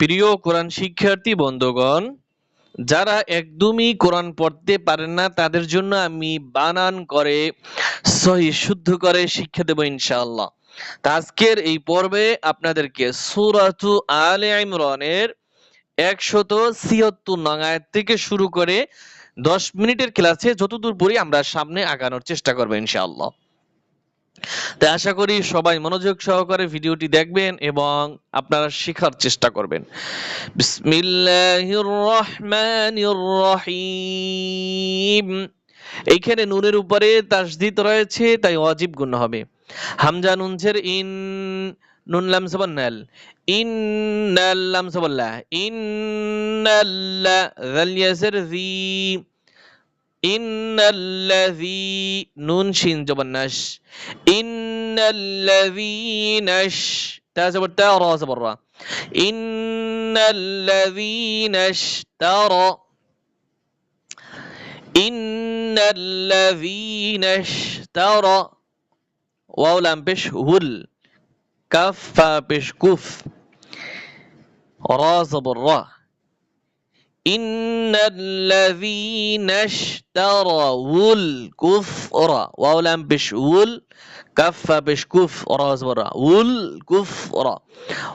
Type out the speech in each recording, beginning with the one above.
প্রিয় কোরআন শিক্ষার্থী, বন্ধুগণ, যারা একদমই কোরআন পড়তে পারেন না, তাদের জন্য আমি বানান করে, সহি শুদ্ধ করে শিক্ষা দেব ইনশাআল্লাহ। আজকের এই পর্বে আপনাদেরকে সূরাতু আলে ইমরানের একশত ছিয়াত্তর নং থেকে শুরু করে দশ মিনিটের ক্লাসে যতদূর পড়ি আমরা সামনে আগানোর চেষ্টা করব ইনশাআল্লাহ। তাই আশা করি সবাই মনোযোগ সহকারে ভিডিওটি দেখবেন এবং আপনারা শেখার চেষ্টা করবেন। এইখানে নুনের উপরে তাসদিদ রয়েছে, তাই অজীব গুণ হবে। হামজা নুনজের ইন, নুন লাম সাবান্নাল ইন্নাল লাম সাবাল্লা ইন্নাল্লা যাল إن الذي نون شين جبناش إن الذين ش تازبرتا را. زبرا إن الذين اشترى إن الذي نش ترى واو لام بش هل. كف بش كف. را زبرا إن الذين اشتروا الكفر واو بش ول كف بش كفر وزبرا ول كفر.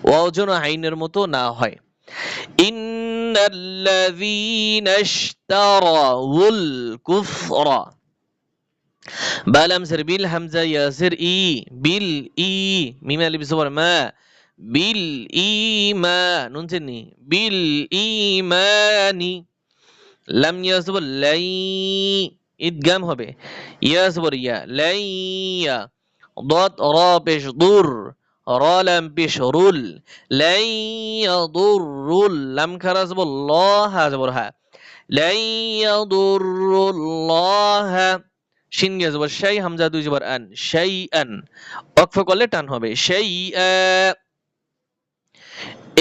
وجنا عين المتو ناهي إن الذين اشتروا الكفر. بلام سر بالهمزة ياسر إي بال إي ميم اللي بصبر ما. বিল ইমা নুন চেননি বিল ইমানি লাম ইয়াসবর লাই ইদগাম হবে ইয়াসবর ইয়া লাইয়া ضاد را পেশ দুর রা লাম পেশ রুল লাই ইয়াদুরুল লাম খারা জবর ল হা জবর হা লাই ইয়াদুরুল্লাহ শিন গিয়ে জবর শাই হামজা দুই জবর আন শাই আন ওয়াকফ করলে টান হবে শাই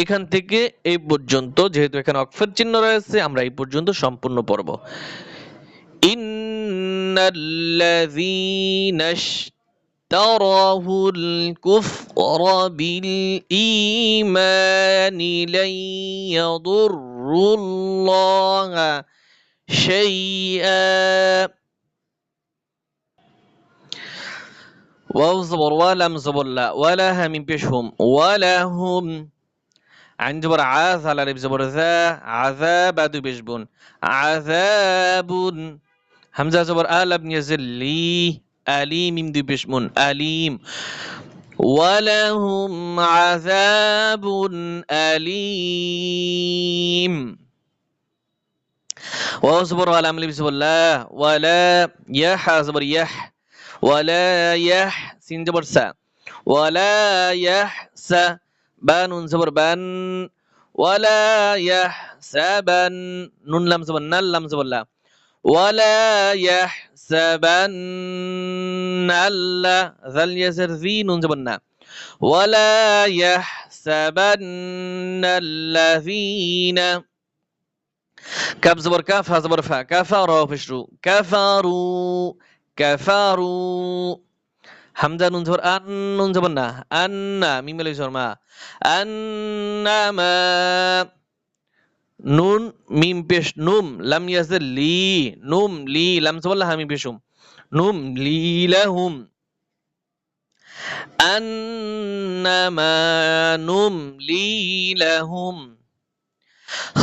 এখান থেকে এই পর্যন্ত যেহেতু এখানে অক্ষর চিহ্ন রয়েছে আমরা এই পর্যন্ত সম্পূর্ণ পড়ব ইন্নাল্লাযীনা اشتروا الكفر بالإيمان لن يضروا الله شيئا واو زبر ولم زبر لا ولا هم بيشهم ولا هم عند جبر عاث على رب زبر ذا عذاب دو بيشبون عذاب. همزة زبر آل ابن يزل لي أليم دو بيشمون أليم. ولهم عذاب أليم. واصبر على عمل بسم الله ولا يح زبر يح ولا يح سين جبر سا ولا يحسى بان زبر بان ولا يحسبن. نون لم زبر نل لم زبر لا. ولا يحسبن الله ذل يزر ذي نون زبر نا. ولا يحسبن الذين كاف زبر كاف زبر فا كفروا فشرو كفروا كفروا. হামজা নুন জবর, আন নুন জবর না আন্না মিম আলিফ জবর মা আন্নামা নুন, মিম পেশ, নুম, লাম ইয়াজের লি, নুম, লি, লাম জবর, লাহা, মিম পেশুম নুম, লি লাহুম আন্নামা নুম, লি লাহুম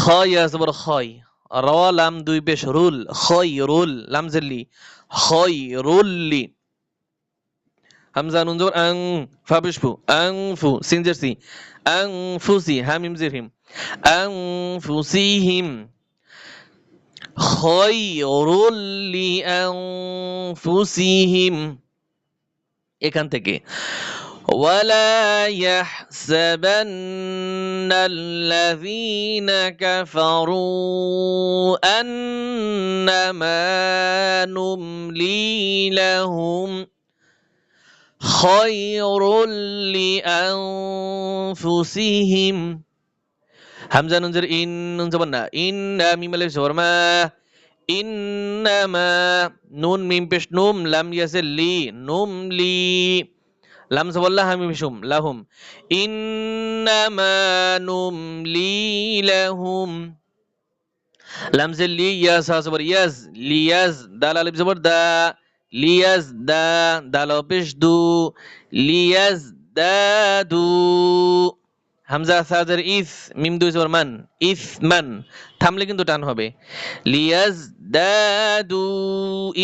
খয় জবর, খয়, র, লাম, দুই পেশ, রুল খয় রুল লাম জেলি খয় রুল্লি হামজা নুন জবর আং ফা বিশফু আং ফু সিন জারসি আং ফুসি হা মিম জিরহিম আং ফুসিহিম খয়রুল লি আনফুসিহিম এখান থেকে ولا يحسبن الذين كفروا أنما نملي لهم خير لأنفسهم همزة ننزل إن ننزل نا إن ميم الف زور ما إنما نون ميم بش نوم لم يزل لي نوم لي لم زول لها ميم شوم لهم إنما نملي لهم لم زل لي ياس صبر ياس لياس دال الف زبر دا লিয়াজ দা দাল পেশ দু লিয়াজ দাদু হামজা সাজের ইস মিম দুই জবর মান ইস মান থামলে কিন্তু টান হবে লিয়াজ দাদু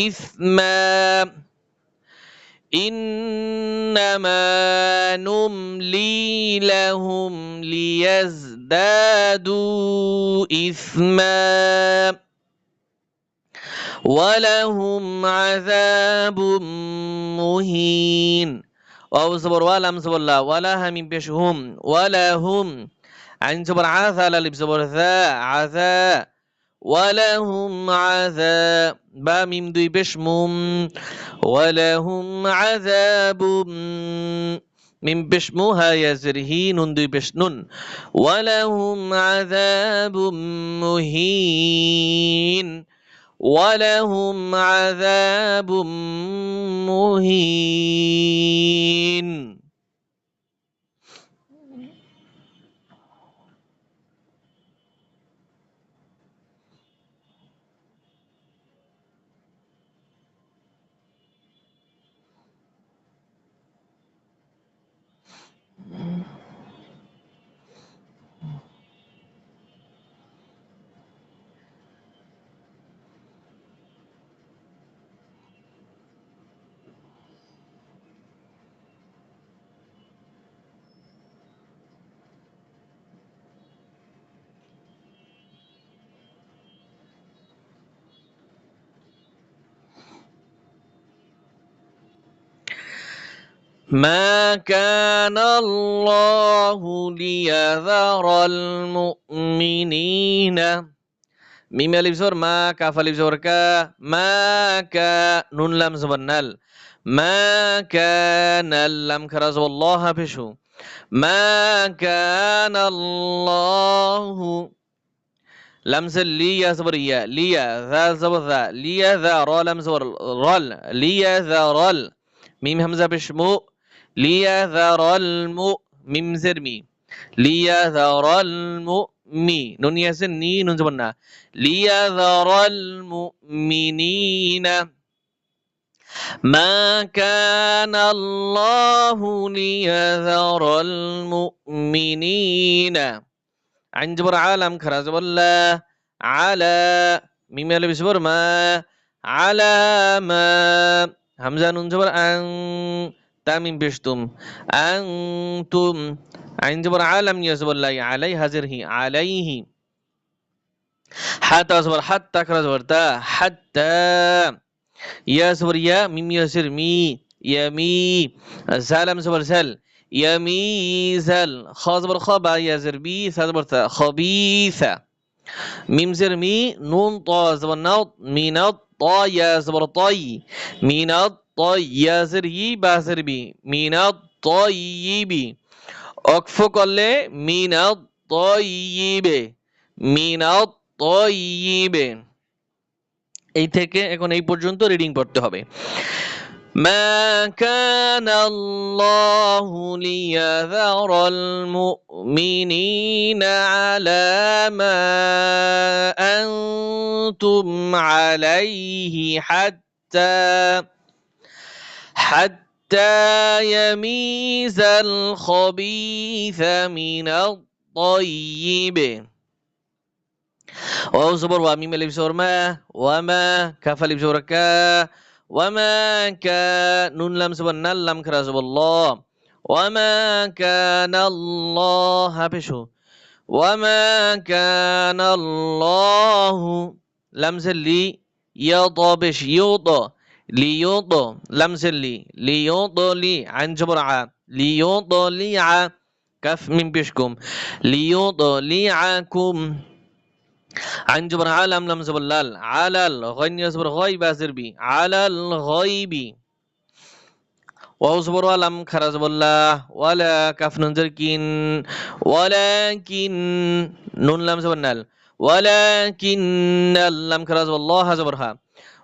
ইসমা إنما نملي لهم ليزدادوا إثما ولهم عذاب مهين. واو زبر ولا زبر لا ولا هم بشهم ولا هم عين زبر عذا لا لبزبر ذا عذا ولهم عذاب با ميم دوي بشمم ولهم عذاب من بشمها يزرهين دي بشنن ولهم عذاب مهين. ولهم عذاب مهين ما كان الله ليذر المؤمنين. ميم ألف زور ما كاف ألف زور كا ما كا نون لام زبنال ما كان اللام كراز والله بشو. ما كان الله لم لي زبر يا لي ذا زبر ذا لي ذا را لم زبر رل لي ذا رل ميم همزة بشمو ليذر المؤمن زرمي. ليذر المؤمن نون ياسن ني نون زبنا ليذر المؤمنين. ما كان الله ليذر المؤمنين. عن جبر عالم خراز والله على ميم اللي بسبر ما. على ما. همزة نون جبر أن. تامين بشتم أنتم عند جبر عالم يزبر الله عليه هزره عليه. حتى أصبر حتى كرا زبر تا حتى. يا زبر يا ميم يسر مي يمي زالم زبر زل يميزل خا زبر خا يا زر بي زبر تا. خبيثة ميم زر مي. نون طا زبر مي نوط طا يا زبر طي مي نوط তয়্যাজরি মিনাত তয়্যিবি অকফ করলে মিনাত তয়্যিবে মিনাত তয়্যিবে এই থেকে এখন এই পর্যন্ত রিডিং পড়তে হবে ما كان الله ليذر المؤمنين على ما أنتم عليه حتى حتى يميز الخبيث من الطيب. واو زبر وميم الف زبر ما وما زبر كا وما كان نون لام زبر نل لام كرا زبر الله. وما كان الله بشو وما كان الله لمز لي يضبش يض ليض لمز لي ليضلي عن جبرعة ليضلع كف من بيشكم ليضلعكم عن جبر على أم لم زبر لال على الغين يزبر غاي بازر بي على الغيب واو زبر ولم خرج بالله ولا كف ننزر كين ولكن نون لم زبر نال ولكن لم خرج بالله زبرها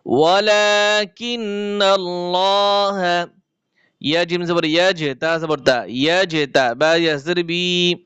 ولكن الله يا جيم زبر يا جيتا زبر تا يا جيتا با يزر بي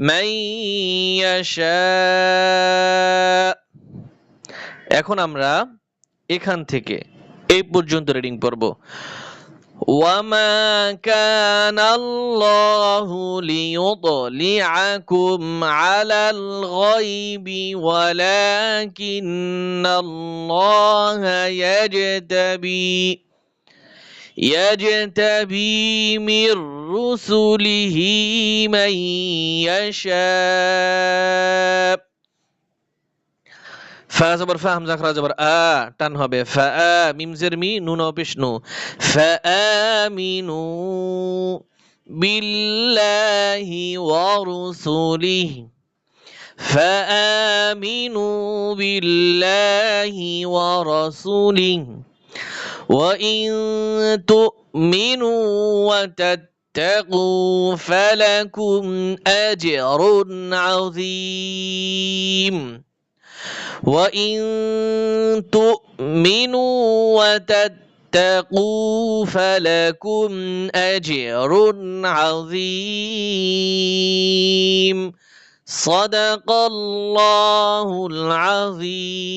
মাই ইয়াশা এখন আমরা এখান থেকে এই পর্যন্ত রিডিং পড়ব وما كان الله ليطلعكم على الغيب ولكن الله يجتبي يجتبي من رسله من يشاء ফা জবর ফা হামজা খরা জবর আ টান হবে ফা আ মিম জের মি নুন অপেশ নু ফা আমিনু বিল্লাহি ওয়া রুসুলিহি فآمنوا بالله ورسوله وإن تؤمنوا وتتقوا فلكم أجر عظيم. وإن تؤمنوا وتتقوا فلكم أجر عظيم. صدق الله العظيم.